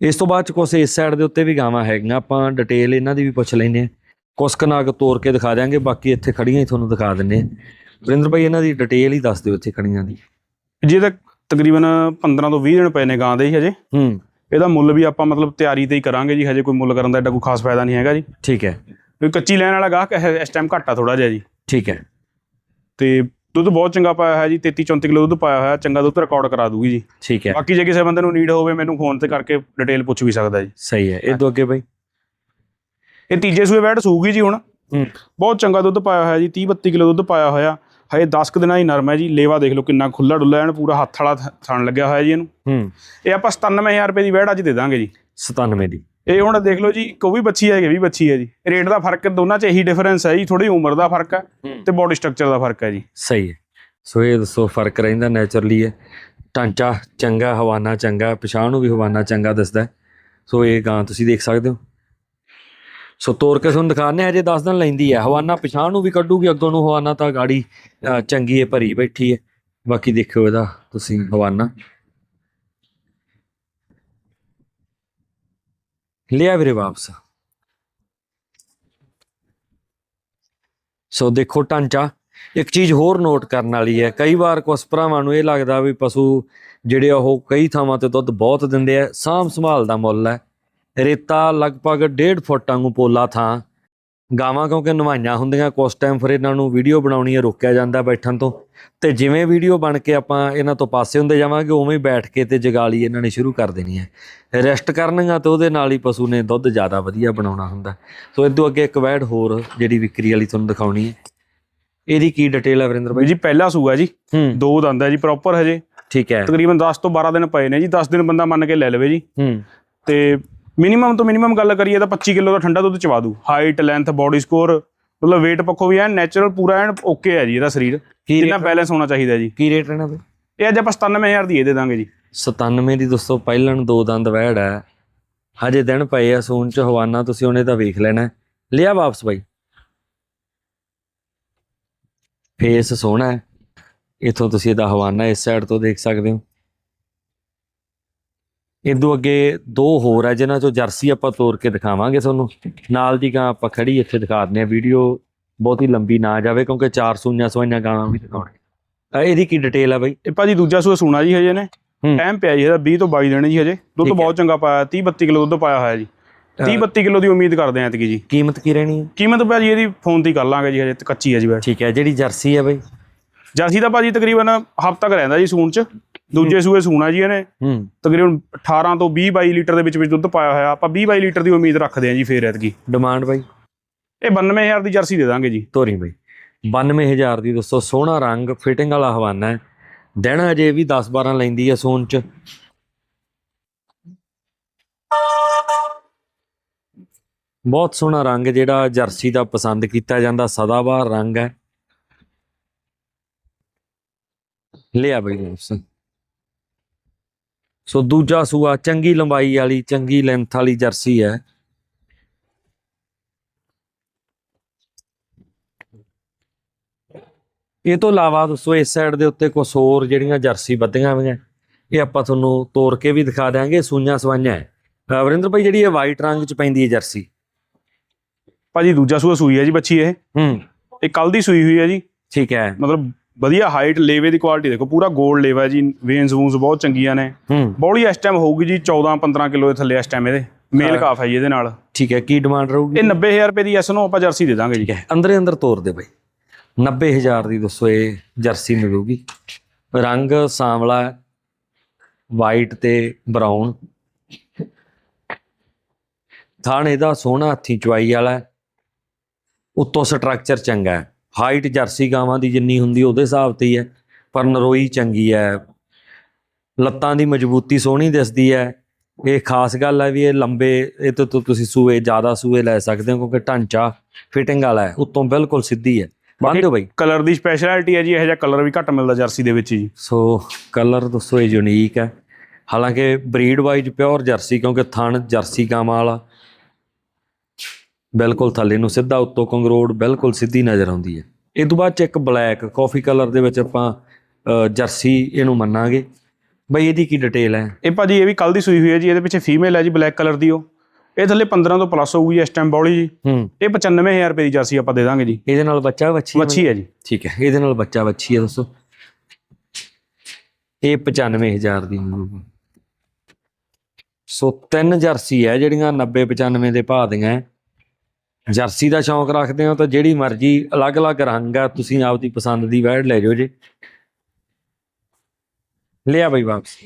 ਇਸ ਤੋਂ ਬਾਅਦ ਚ ਕੁਛ ਇਸ ਸਾਈਡ ਦੇ ਉੱਤੇ ਵੀ ਗਾਵਾਂ ਹੈਗੀਆਂ, ਆਪਾਂ ਡਿਟੇਲ ਇਹਨਾਂ ਦੀ ਵੀ ਪੁੱਛ ਲੈਂਦੇ ਹਾਂ। ਕੁਛ ਕੁ ਨਾਗ ਤੋੜ ਕੇ ਦਿਖਾ ਦਿਆਂਗੇ ਬਾਕੀ ਇੱਥੇ ਖੜੀਆਂ ਹੀ ਤੁਹਾਨੂੰ ਦਿਖਾ ਦਿੰਨੇ ਆ ਵਰਿੰਦਰ ਭਾਈ ਇਹਨਾਂ ਦੀ ਡਿਟੇਲ ਹੀ ਦੱਸ ਦਿਓ ਇੱਥੇ ਖੜੀਆਂ ਦੀ। ਜੇ ਤਾਂ ਤਕਰੀਬਨ 15 ਤੋਂ 20 ਦਿਨ ਪਏ ਨੇ ਗਾਂ ਦੇ ਹੀ ਹਜੇ। ਹੂੰ। ਇਹਦਾ ਮੁੱਲ ਵੀ ਆਪਾਂ ਮਤਲਬ ਤਿਆਰੀ ਤੇ ਹੀ ਕਰਾਂਗੇ ਜੀ ਹਜੇ ਕੋਈ ਮੁੱਲ ਕਰਨ ਦਾ ਐਡਾ ਕੋਈ ਖਾਸ ਫਾਇਦਾ ਨਹੀਂ ਹੈਗਾ ਜੀ। ਠੀਕ ਹੈ। ਕਿਉਂਕਿ ਕੱਚੀ ਲੈਣ ਵਾਲਾ ਗਾਹਕ ਇਸ ਟਾਈਮ ਘੱਟ ਥੋੜਾ ਜਿਹਾ ਜੀ। ਠੀਕ ਹੈ। ਤੇ ਦੁੱਧ ਬਹੁਤ ਚੰਗਾ ਪਾਇਆ ਹੋਇਆ ਜੀ 33 34 ਕਿਲੋ ਦੁੱਧ ਪਾਇਆ ਹੋਇਆ ਚੰਗਾ ਦੁੱਧ ਰਿਕਾਰਡ ਕਰਾ ਦੂਗੀ ਜੀ। ਠੀਕ ਹੈ। ਬਾਕੀ ਜੇ ਕਿਸੇ ਬੰਦੇ ਨੂੰ ਨੀਡ ਹੋਵੇ ਮੈਨੂੰ ਫੋਨ ਤੇ ਕਰਕੇ ਡਿਟੇਲ ਪੁੱਛ ਵੀ ਸਕਦਾ ਜੀ। ਸਹੀ ਹੈ। ਇਹ ਤੋਂ ਅੱਗੇ ਬਾਈ? ਇਹ ਤੀਜੇ ਸੂਏ ਬੈਠ ਸੂਗੀ ਜੀ ਹੁਣ। ਬਹੁਤ ਚੰਗਾ ਦੁੱਧ ਪਾਇਆ ਹੋਇਆ ਜੀ 30 32 ਕਿਲੋ ਦੁੱਧ ਪਾਇਆ ਹੋਇਆ। ਹਜੇ 10 ਕੁ ਦਿਨਾਂ ਹੀ ਨਰਮ ਹੈ ਜੀ ਲੇਵਾ ਦੇਖ ਲਓ ਕਿੰਨਾ ਖੁੱਲਾ ਡੁੱਲਾ ਐਨ ਪੂਰਾ ਹੱਥ ਵਾਲਾ ਥਣ ਲੱਗਿਆ ਹੋਇਆ ਜੀ ਇਹਨੂੰ। ਹੂੰ। ਇਹ ਆਪਾਂ 97000 ਰੁਪਏ ਦੀ ਵੈੜ ਅੱਜ ਦੇ ਦਾਂਗੇ ਜੀ। 97 ਦੀ। ਇਹ ਹੁਣ ਦੇਖ ਲਓ ਜੀ ਉਹ ਵੀ ਬੱਚੀ ਹੈ ਵੀ ਬੱਚੀ ਹੈ ਜੀ। ਰੇਟ ਦਾ ਫ਼ਰਕ ਦੋਨਾਂ 'ਚ ਇਹੀ ਡਿਫਰੈਂਸ ਹੈ ਜੀ ਥੋੜੀ ਉਮਰ ਦਾ ਫ਼ਰਕ ਹੈ। ਤੇ ਬਾਡੀ ਸਟਰਕਚਰ ਦਾ ਫ਼ਰਕ ਹੈ ਜੀ। ਸਹੀ ਹੈ। ਸੋ ਇਹ ਦੱਸੋ ਫ਼ਰਕ ਰਹਿੰਦਾ ਨੇਚਰਲੀ ਹੈ। ਢਾਂਚਾ ਚੰਗਾ ਹਵਾਨਾ ਚੰਗਾ ਪਛਾਣ ਨੂੰ ਵੀ ਹਵਾਨਾ ਚੰਗਾ ਦਿਸਦਾ। ਸੋ ਇਹ ਗਾਂ ਤੁਸੀਂ ਦੇਖ ਸਕਦੇ ਹੋ। ਸੋ ਤੋਰ ਕੇ ਤੁਹਾਨੂੰ ਦਿਖਾਣੇ ਹਜੇ 10 ਦਿਨ ਲੈਂਦੀ ਹੈ। ਹਵਾਨਾ ਪਛਾਣ ਨੂੰ ਵੀ ਕੱਢੂਗੀ, ਅੱਗੋਂ ਨੂੰ ਹਵਾਨਾ ਤਾਂ ਗਾੜੀ ਚੰਗੀ ਹੈ ਭਰੀ ਬੈਠੀ ਹੈ। ਬਾਕੀ ਦੇਖਿਓ ਇਹਦਾ ਤੁਸੀਂ ਹਵਾਨਾ। ਲਿਆ ਵੀਰੇ ਵਾਪਸ। ਸੋ ਦੇਖੋ ਢਾਂਚਾ, ਇੱਕ ਚੀਜ਼ ਹੋਰ ਨੋਟ ਕਰਨ ਵਾਲੀ ਹੈ। ਕਈ ਵਾਰ ਕੁਝ ਭਰਾਵਾਂ ਨੂੰ ਇਹ ਲੱਗਦਾ ਵੀ ਪਸ਼ੂ ਜਿਹੜੇ ਉਹ ਕਈ ਥਾਵਾਂ ਤੇ ਦੁੱਧ ਬਹੁਤ ਦਿੰਦੇ ਆ, ਸਾਂਭ ਸੰਭਾਲ ਦਾ ਮੁੱਲ ਹੈ। ਰੇਤਾ ਲਗਭਗ 1.5 ਫੁੱਟ ਵਾਂਗੂ ਪੋਲਾ ਥਾਂ। ਗਾਵਾਂ ਕਿਉਂਕਿ ਨਵਾਈਆਂ ਹੁੰਦੀਆਂ ਕੁਝ ਟਾਈਮ ਫਿਰ ਇਹਨਾਂ ਨੂੰ ਵੀਡੀਓ ਬਣਾਉਣੀ ਹੈ ਰੋਕਿਆ ਜਾਂਦਾ ਬੈਠਣ ਤੋਂ। ਤੇ ਜਿਵੇਂ ਵੀਡੀਓ ਬਣ ਕੇ ਆਪਾਂ ਇਹਨਾਂ ਤੋਂ ਪਾਸੇ ਹੁੰਦੇ ਜਾਵਾਂਗੇ ਉਵੇਂ ਹੀ ਬੈਠ ਕੇ ਤੇ ਜਗਾਲੀ ਇਹਨਾਂ ਨੇ ਸ਼ੁਰੂ ਕਰ ਦੇਣੀ ਹੈ। ਰੈਸਟ ਕਰਨਗਾ ਤੇ ਉਹਦੇ ਨਾਲ ਹੀ ਪਸ਼ੂ ਨੇ ਦੁੱਧ ਜ਼ਿਆਦਾ ਵਧੀਆ ਬਣਾਉਣਾ ਹੁੰਦਾ। ਸੋ ਇਦੋਂ ਅੱਗੇ ਇੱਕ ਵੈੜ ਹੋਰ ਜਿਹੜੀ ਵਿਕਰੀ ਵਾਲੀ ਤੁਹਾਨੂੰ ਦਿਖਾਉਣੀ ਹੈ। ਇਹਦੀ ਕੀ ਡਿਟੇਲ ਹੈ ਵਰਿੰਦਰ ਭਾਈ ਜੀ ਪਹਿਲਾ ਸੂਆ ਜੀ। ਦੋ ਦੰਦ ਹੈ ਜੀ ਪ੍ਰੋਪਰ ਹਜੇ। ਠੀਕ ਹੈ। ਤਕਰੀਬਨ 10 ਤੋਂ 12 ਦਿਨ ਪਏ ਨੇ ਜੀ 10 ਦਿਨ ਬੰਦਾ ਮੰਨ ਕੇ ਲੈ ਲਵੇ ਜੀ। ਹੂੰ। ਤੇ ਮਿਨੀਮਮ ਤੋਂ ਮਿਨੀਮਮ ਗੱਲ ਕਰੀਏ ਤਾਂ 25 ਕਿਲੋ ਦਾ ਠੰਡਾ ਦੁੱਧ ਚਵਾ ਦੂ। ਹਾਈਟ ਲੈਂਥ ਬਾਡੀ ਸਕੋਰ ਮਤਲਬ weight ਪੱਖੋਂ ਵੀ ਐਨ ਨੈਚੁਰਲ ਪੂਰਾ ਐਨ ਓਕੇ ਹੈ ਜੀ ਇਹਦਾ ਸਰੀਰ। ਕੀ ਜਿੰਨਾ ਰੇਟ ਬੈਲੈਂਸ ਹੋਣਾ ਚਾਹੀਦਾ ਜੀ। ਕੀ ਰੇਟ ਰਹਿਣਾ ਬਈ ਇਹ ਅੱਜ ਆਪਾਂ 97000 ਦੀ ਇਹ ਦੇ ਦਾਂਗੇ ਜੀ। 97 ਦੀ ਦੋਸਤੋ ਪਹਿਲਣ ਦੋ ਦੰਦ ਵਹਿੜ ਹੈ। ਹਜੇ ਦਿਨ ਪਏ ਆ ਸੂਨ ਚ ਹਵਾਨਾ ਤੁਸੀਂ ਉਹਨੇ ਤਾਂ ਵੇਖ ਲੈਣਾ। ਲਿਆ ਵਾਪਸ ਬਾਈ। ਫੇਸ ਸੋਹਣਾ ਹੈ। ਇਥੋਂ ਤੁਸੀਂ ਇਹਦਾ ਹਵਾਨਾ ਇਸ ਸਾਈਡ ਤੋਂ ਦੇਖ ਸਕਦੇ ਹੋ। ਇਦੋਂ ਅੱਗੇ ਦੋ ਹੋਰ ਹੈ ਜਿਨ੍ਹਾਂ ਚੋਂ ਜਰਸੀ ਆਪਾਂ ਤੋੜ ਕੇ ਦਿਖਾਵਾਂਗੇ ਤੁਹਾਨੂੰ। ਨਾਲ ਦੀ ਗਾਂ ਆਪਾਂ ਖੜੀ ਇੱਥੇ ਦਿਖਾ ਦਿੰਦੇ ਆ ਵੀਡੀਓ ਬਹੁਤੀ ਲੰਬੀ ਨਾ ਜਾਵੇ ਕਿਉਂਕਿ ਚਾਰ ਸੂਈਆਂ ਸੋਈਆਂ ਗਾਵਾਂ ਵੀ ਦਿਖਾਉਣੇ ਇਹਦੀ ਕੀ ਡਿਟੇਲ ਹੈ ਬਾਈ? ਇਹ ਭਾਜੀ ਦੂਜਾ ਸੂਆ ਸੂਣਾ ਜੀ ਹਜੇ ਨੇ। ਟਾਈਮ ਪਿਆ ਜੀ ਇਹਦਾ 20 ਤੋਂ 22 ਦਿਨ ਜੀ ਹਜੇ। ਦੁੱਧ। ਬਹੁਤ ਚੰਗਾ ਪਾਇਆ 30 32 ਕਿਲੋ ਦੁੱਧ ਪਾਇਆ ਹੋਇਆ ਜੀ। 30 32 ਕਿਲੋ ਦੀ ਉਮੀਦ ਕਰਦੇ ਆਂ ਐਤਕੀ ਜੀ। ਕੀਮਤ ਕੀ ਰਹਿਣੀ ਹੈ? ਕੀਮਤ ਭਾਜੀ ਇਹਦੀ ਫੋਨ ਤੇ ਕਰ ਲਾਂਗੇ ਜੀ ਹਜੇ ਕੱਚੀ ਹੈ ਜੀ ਬੈਠ। ਠੀਕ ਹੈ ਜਿਹੜੀ ਜਰਸੀ ਹੈ ਬਾਈ? ਜਰਸੀ ਦਾ ਭਾਜੀ ਤਕਰੀਬਨ ਹਫ਼ਤਾ ਕ ਰਹਿੰਦਾ ਜੀ ਸੂਣ ਚ। ਦੂਜੇ ਸੂਏ ਸੂਣਾ ਜੀ ਇਹਨੇ। ਹੂੰ। ਤਕਰੀਬਨ 18 ਤੋਂ 20 22 ਲੀਟਰ ਦੇ ਵਿੱਚ ਵਿੱਚ ਦੁੱਧ ਪਾਇਆ ਹੋਇਆ। ਆਪਾਂ 20 22 ਲੀਟਰ ਦੀ ਉਮੀਦ ਰੱਖਦੇ ਆਂ ਜੀ ਫੇਰ ਐਤਕੀ। ਡਿਮਾਂਡ ਬਾਈ? ਇਹ 92000 ਦੀ ਜਰਸੀ ਦੇ ਦਾਂਗੇ ਜੀ। ਤੋਰੀ ਬਾਈ। 92000 ਦੀ ਦੋਸਤੋ ਸੋਹਣਾ ਰੰਗ ਫਿਟਿੰਗ ਵਾਲਾ ਹਵਾਨਾ ਹੈ। ਦਿਨ ਅਜੇ ਵੀ 10 12 ਲੈਂਦੀ ਹੈ ਸੋਨ ਚ। ਬਹੁਤ ਸੋਹਣਾ ਰੰਗ ਜਿਹੜਾ ਜਰਸੀ ਦਾ ਪਸੰਦ ਕੀਤਾ ਜਾਂਦਾ ਸਦਾਬਹਾਰ ਰੰਗ ਹੈ। ਲਿਆ ਬਈ ਦੋਸਤ। ਸੋ ਦੂਜਾ ਸੂਆ ਚੰਗੀ ਲੰਬਾਈ ਵਾਲੀ ਚੰਗੀ ਲੈਂਥ ਵਾਲੀ ਜਰਸੀ ਹੈ। ਇਹ ਤੋਂ ਇਲਾਵਾ ਦੋਸਤੋ ਇਸ ਸਾਈਡ ਦੇ ਉੱਤੇ ਕੁਝ ਹੋਰ ਜਿਹੜੀਆਂ ਜਰਸੀ ਬੱਧੀਆਂ ਹੋਈਆਂ ਇਹ ਆਪਾਂ ਤੁਹਾਨੂੰ ਤੋੜ ਕੇ ਵੀ ਦਿਖਾ ਦਿਆਂਗੇ ਸੂਈਆਂ ਸਵਾਈਆਂ ਹੈ। ਵਰਿੰਦਰ ਭਾਈ ਜਿਹੜੀ ਇਹ ਵਾਈਟ ਰੰਗ ਚ ਪੈਂਦੀ ਹੈ ਜਰਸੀ। ਭਾਜੀ ਦੂਜਾ ਸੂਆ ਸੂਈ ਹੈ ਜੀ ਬੱਚੀ ਇਹ। ਹੂੰ। ਇਹ ਕੱਲ ਦੀ ਸੂਈ ਹੋਈ ਹੈ ਜੀ। ਠੀਕ ਹੈ। ਮਤਲਬ ਵਧੀਆ ਹਾਈਟ ਲੇਵੇ ਦੀ ਕੁਆਲਿਟੀ ਦੇਖੋ ਪੂਰਾ 골ਡ ਲੇਵਾ ਜੀ ਵੇਨਸ ਵੂਨਸ ਬਹੁਤ ਚੰਗੀਆਂ ਨੇ। ਬੌਲੀ ਇਸ ਟਾਈਮ ਹੋਊਗੀ ਜੀ 14 15 ਕਿਲੋ ਦੇ ਥੱਲੇ ਇਸ ਟਾਈਮ ਇਹਦੇ। ਮੇਲ। ਕਾਫ ਹੈ ਜੀ ਇਹਦੇ ਨਾਲ। ਠੀਕ ਹੈ ਕੀ ਡਿਮਾਂਡ ਰਹੂਗੀ? ਇਹ 90000 ਰੁਪਏ ਦੀ ਐਸ ਨੂੰ ਆਪਾਂ ਜਰਸੀ ਦੇ ਦਾਂਗੇ ਜੀ। ਅੰਦਰੇ ਅੰਦਰ ਤੋਰ ਦੇ ਬਈ। 90000 ਦੀ ਦੋਸਤੋ ਇਹ ਜਰਸੀ ਮਿਲੂਗੀ। ਰੰਗ ਸਾਂਵਲਾ ਵਾਈਟ ਤੇ ਬਰਾਊਨ ਥਾਣ ਇਹਦਾ ਸੋਹਣਾ ਹੱਥੀ ਚਵਾਈ ਵਾਲਾ। ਉੱਤੋਂ ਸਟਰਕਚਰ ਚੰਗਾ ਹੈ। ਹਾਈਟ ਜਰਸੀ ਗਾਵਾਂ ਦੀ ਜਿੰਨੀ ਹੁੰਦੀ ਉਹਦੇ ਹਿਸਾਬ ਤੇ ਹੀ ਹੈ। ਪਰ ਨਰੋਈ ਚੰਗੀ ਹੈ। ਲੱਤਾਂ ਦੀ ਮਜ਼ਬੂਤੀ ਸੋਹਣੀ ਦਿਸਦੀ ਹੈ। ਇਹ ਖਾਸ ਗੱਲ ਹੈ ਵੀ ਇਹ ਲੰਬੇ ਇਹ ਤੋਂ ਤੁਸੀਂ ਸੂਏ ਜ਼ਿਆਦਾ ਸੂਏ ਲੈ ਸਕਦੇ ਹੋ ਕਿਉਂਕਿ ਢਾਂਚਾ ਫਿਟਿੰਗ ਵਾਲਾ ਹੈ ਉੱਤੋਂ ਬਿਲਕੁਲ ਸਿੱਧੀ ਹੈ। ਬੰਦ ਬਈ। ਕਲਰ ਦੀ ਸਪੈਸ਼ਲਿਟੀ ਹੈ ਜੀ ਇਹੋ ਜਿਹਾ ਕਲਰ ਵੀ ਘੱਟ ਮਿਲਦਾ ਜਰਸੀ ਦੇ ਵਿੱਚ ਜੀ। ਸੋ ਕਲਰ ਦੋਸਤੋ ਇਹ ਯੂਨੀਕ ਹੈ। ਹਾਲਾਂਕਿ ਬਰੀਡ ਵਾਈਜ਼ ਪਿਓਰ ਜਰਸੀ ਕਿਉਂਕਿ ਥਣ ਜਰਸੀ ਗਾਵਾਂ ਵਾਲਾ ਬਿਲਕੁਲ ਥੱਲੇ ਨੂੰ ਸਿੱਧਾ ਉੱਤੋਂ ਕੰਗਰੋੜ ਬਿਲਕੁਲ ਸਿੱਧੀ ਨਜ਼ਰ ਆਉਂਦੀ ਹੈ। ਇਹ ਤੋਂ ਬਾਅਦ ਚ ਇੱਕ ਬਲੈਕ ਕਾਫੀ ਕਲਰ ਦੇ ਵਿੱਚ ਆਪਾਂ ਜਰਸੀ ਇਹਨੂੰ ਮੰਨਾਂਗੇ। ਬਈ ਇਹਦੀ ਕੀ ਡਿਟੇਲ ਹੈ? ਇਹ ਭਾਜੀ ਇਹ ਵੀ ਕੱਲ ਦੀ ਸੂਈ ਹੋਈ ਹੈ ਜੀ ਇਹਦੇ ਪਿੱਛੇ ਫੀਮੇਲ ਹੈ ਜੀ ਬਲੈਕ ਕਲਰ ਦੀ ਉਹ। ਇਹ ਥੱਲੇ 15 ਤੋਂ ਪਲੱਸ ਹੋਊਗੀ ਇਸ ਟਾਈਮ ਬੌਲੀ ਜੀ। ਹੂੰ। ਇਹ 95000 ਰੁਪਏ ਦੀ ਜਰਸੀ ਆਪਾਂ ਦੇ ਦਾਂਗੇ ਜੀ। ਇਹਦੇ ਨਾਲ ਬੱਚਾ ਵੱਛੀ ਮੱਛੀ ਹੈ ਜੀ। ਠੀਕ ਹੈ ਇਹਦੇ ਨਾਲ ਬੱਚਾ ਵੱਛੀ ਹੈ ਦੋਸਤੋ ਇਹ 95000 ਦੀ ਸੋ ਤਿੰਨ ਜਰਸੀ ਹੈ ਜਿਹੜੀਆਂ 90 95 ਦੇ ਭਾਅ ਦੀਆਂ ਹੈ। ਜਰਸੀ ਦਾ ਸ਼ੌਂਕ ਰੱਖਦੇ ਹੋ ਤਾਂ ਜਿਹੜੀ ਮਰਜ਼ੀ ਅਲੱਗ-ਅਲੱਗ ਰੰਗ ਆ, ਤੁਸੀਂ ਆਪਦੀ ਪਸੰਦ ਦੀ ਵੈੜ ਲੈ ਜਾਓ ਜੀ। ਲਿਆ ਬਈ ਵਾਪਸ।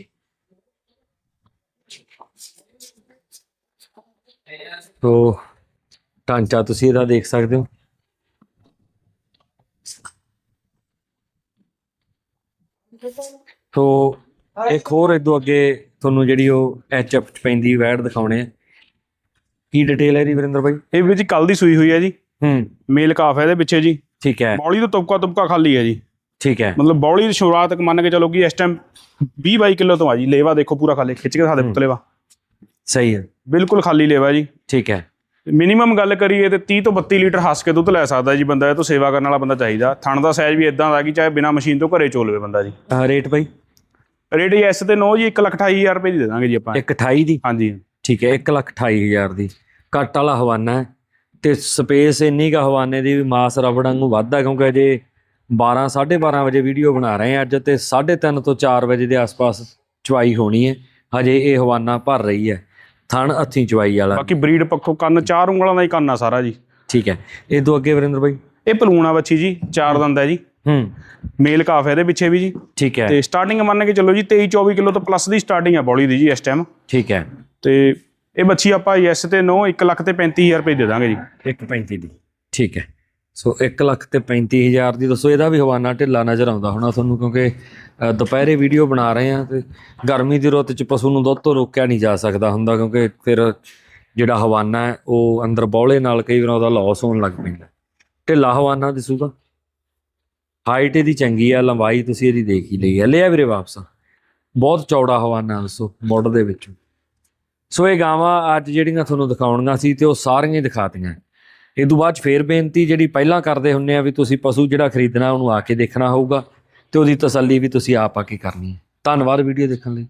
ਤੋ ਢਾਂਚਾ ਤੁਸੀਂ ਇਹਦਾ ਦੇਖ ਸਕਦੇ ਹੋ। ਤੋ ਇੱਕ ਹੋਰ ਇਦੋਂ ਅੱਗੇ ਤੁਹਾਨੂੰ ਜਿਹੜੀ ਉਹ ਐਚ ਐਫ ਚ ਪੈਂਦੀ ਵੈੜ ਦਿਖਾਉਣੇ ਆ। ਕੀ ਡਿਟੇਲ ਹੈ ਜੀ ਵਰਿੰਦਰ ਬਾਈ? ਇਹ ਵੀ ਜੀ ਕੱਲ ਦੀ ਸੂਈ ਹੋਈ ਹੈ ਜੀ। ਹੂੰ। ਮੇਲ ਕਾਫ ਹੈ ਇਹਦੇ ਪਿੱਛੇ ਜੀ। ਠੀਕ ਹੈ। ਬੌਲੀ ਤੋਂ ਤੁਪਕਾ ਤੁਪਕਾ ਖਾਲੀ ਹੈ ਜੀ। ਠੀਕ ਹੈ। ਮਤਲਬ ਬੌਲੀ ਦੀ ਸ਼ੁਰੂਆਤ ਤੱਕ ਮੰਨ ਕੇ ਚੱਲੋ ਕਿ ਇਸ ਟਾਈਮ 20 22 ਕਿਲੋ ਤੋਂ ਆ ਜੀ। ਲੇਵਾ ਦੇਖੋ ਪੂਰਾ ਖਾਲੀ। ਖਿੱਚ ਕੇ ਦਿਖਾ ਦੇ ਪੁੱਤ ਲੇਵਾ ਸਹੀ ਹੈ। ਬਿਲਕੁਲ ਖਾਲੀ ਲੇਵਾ ਜੀ। ਠੀਕ ਹੈ। ਮਿਨੀਮਮ ਗੱਲ ਕਰੀਏ ਤੇ 30 ਤੋਂ 32 ਲੀਟਰ ਹੱਸ ਕੇ ਦੁੱਧ ਲੈ ਸਕਦਾ ਜੀ ਬੰਦਾ। ਇਹ ਤੋਂ ਸੇਵਾ ਕਰਨ ਵਾਲਾ ਬੰਦਾ ਚਾਹੀਦਾ। ਥਣ ਦਾ ਸਾਈਜ਼ ਵੀ ਇਦਾਂ ਦਾ ਕਿ ਚਾਹੇ ਬਿਨਾ ਮਸ਼ੀਨ ਤੋਂ ਘਰੇ ਚੋਲਵੇ ਬੰਦਾ ਜੀ। ਰੇਟ ਬਾਈ? ਰੇਟ ਜੀ ਐਸ ਤੇ ਨੋ ਜੀ 1,28,000 ਰੁਪਏ ਦੀ ਦੇ ਦਾਂਗੇ ਜੀ ਆਪਾਂ। 128 ਦੀ? ਹਾਂਜੀ। ਠੀਕ ਹੈ 128000 ਦੀ। ਕੱਟ ਵਾਲਾ ਹਵਾਨਾ ਹੈ। ਤੇ ਸਪੇਸ ਇੰਨੀ ਕਾ ਹਵਾਨੇ ਦੀ ਵੀ ਮਾਸ ਰਬੜਾਂ ਨੂੰ ਵੱਧਦਾ ਕਿਉਂਕਿ ਅਜੇ 12 12:30 ਵਜੇ ਵੀਡੀਓ ਬਣਾ ਰਹੇ ਹਾਂ ਅੱਜ ਤੇ 3:30 ਤੋਂ 4 ਵਜੇ ਦੇ ਆਸ-ਪਾਸ ਚਵਾਈ ਹੋਣੀ ਹੈ। ਹਜੇ ਇਹ ਹਵਾਨਾ ਭਰ ਰਹੀ ਹੈ। ਥਣ ਹੱਥੀਂ ਚਵਾਈ ਵਾਲਾ। ਬਾਕੀ ਬਰੀਡ ਪੱਖੋਂ ਕੰਨ ਚਾਰ ਉਂਗਲਾਂ ਦਾ ਹੀ ਕੰਨ ਆ ਸਾਰਾ ਜੀ। ਠੀਕ ਹੈ। ਇਹ ਤੋਂ ਅੱਗੇ ਵਰਿੰਦਰ ਬਾਈ? ਇਹ ਪਲੂਣਾ ਬੱਚੀ ਜੀ ਚਾਰ ਦੰਦ ਹੈ ਜੀ। ਹੂੰ। ਮੇਲ ਕਾਫ ਹੈ ਇਹਦੇ ਪਿੱਛੇ ਵੀ ਜੀ। ਠੀਕ ਹੈ। ਤੇ ਸਟਾਰਟਿੰਗ ਮੰਨ ਕੇ ਚੱਲੋ ਜੀ 23 24 ਕਿਲੋ ਤੋਂ ਪਲੱਸ ਦੀ ਸਟਾਰਟਿੰਗ ਹੈ ਬੌਲੀ ਦੀ ਜੀ ਇਸ ਟਾਈਮ ਠੀਕ ਹੈ। ਤੇ ਇਹ ਬੱਚੀ ਆਪਾਂ ਯੈਸ ਤੇ ਨੋ 1 ਲੱਖ ਤੇ 35000 ਰੁਪਏ ਦੇ ਦਾਂਗੇ ਜੀ। 135 ਦੀ ਠੀਕ ਹੈ। ਸੋ 1 ਲੱਖ ਤੇ 35000 ਦੀ ਦੱਸੋ ਇਹਦਾ ਵੀ ਹਵਾਨਾ ਢਿੱਲਾ ਨਜ਼ਰ ਆਉਂਦਾ ਹੋਣਾ ਤੁਹਾਨੂੰ ਕਿਉਂਕਿ ਅ, ਦੁਪਹਿਰੇ ਵੀਡੀਓ ਬਣਾ ਰਹੇ ਆ ਤੇ ਗਰਮੀ ਦੀ ਰੁੱਤ ਚ ਪਸ਼ੂ ਨੂੰ ਦੁੱਧ ਤੋਂ ਰੋਕਿਆ ਨਹੀਂ ਜਾ ਸਕਦਾ ਹੁੰਦਾ ਕਿਉਂਕਿ ਫਿਰ ਜਿਹੜਾ ਹਵਾਨਾ ਹੈ ਉਹ ਅੰਦਰ ਬੌਲੇ ਨਾਲ ਕਈ ਵਾਰ ਉਹਦਾ ਲਾਸ ਹੋਣ ਲੱਗ ਪੈਂਦਾ ਢਿੱਲਾ ਹਵਾਨਾ ਦਿਸੂਗਾ। ਹਾਈਟ ਇਹਦੀ ਚੰਗੀ ਆ ਲੰਬਾਈ ਤੁਸੀਂ ਇਹਦੀ ਦੇਖ ਹੀ ਲਈ ਹੈ। ਲਿਆ ਵੀਰੇ ਵਾਪਸ। ਬਹੁਤ ਚੌੜਾ ਹਵਾਨਾ ਦੱਸੋ ਮੁੱਢ ਦੇ ਵਿੱਚ। ਸੋ ਇਹ ਗਾਵਾਂ ਅੱਜ ਜਿਹੜੀਆਂ ਤੁਹਾਨੂੰ ਦਿਖਾਉਣੀਆਂ ਸੀ ਤੇ ਉਹ ਸਾਰੀਆਂ ਹੀ ਦਿਖਾਤੀਆਂ। ਇਹ ਤੋਂ ਬਾਅਦ 'ਚ ਫੇਰ ਬੇਨਤੀ ਜਿਹੜੀ ਪਹਿਲਾਂ ਕਰਦੇ ਹੁੰਨੇ ਆ ਵੀ ਤੁਸੀਂ ਪਸ਼ੂ ਜਿਹੜਾ ਖਰੀਦਣਾ ਉਹਨੂੰ ਆ ਕੇ ਦੇਖਣਾ ਹੋਊਗਾ ਤੇ ਉਹਦੀ ਤਸੱਲੀ ਵੀ ਤੁਸੀਂ ਆਪ ਆ ਕੇ ਕਰਨੀ ਹੈ। ਧੰਨਵਾਦ ਵੀਡੀਓ ਦੇਖਣ ਲਈ।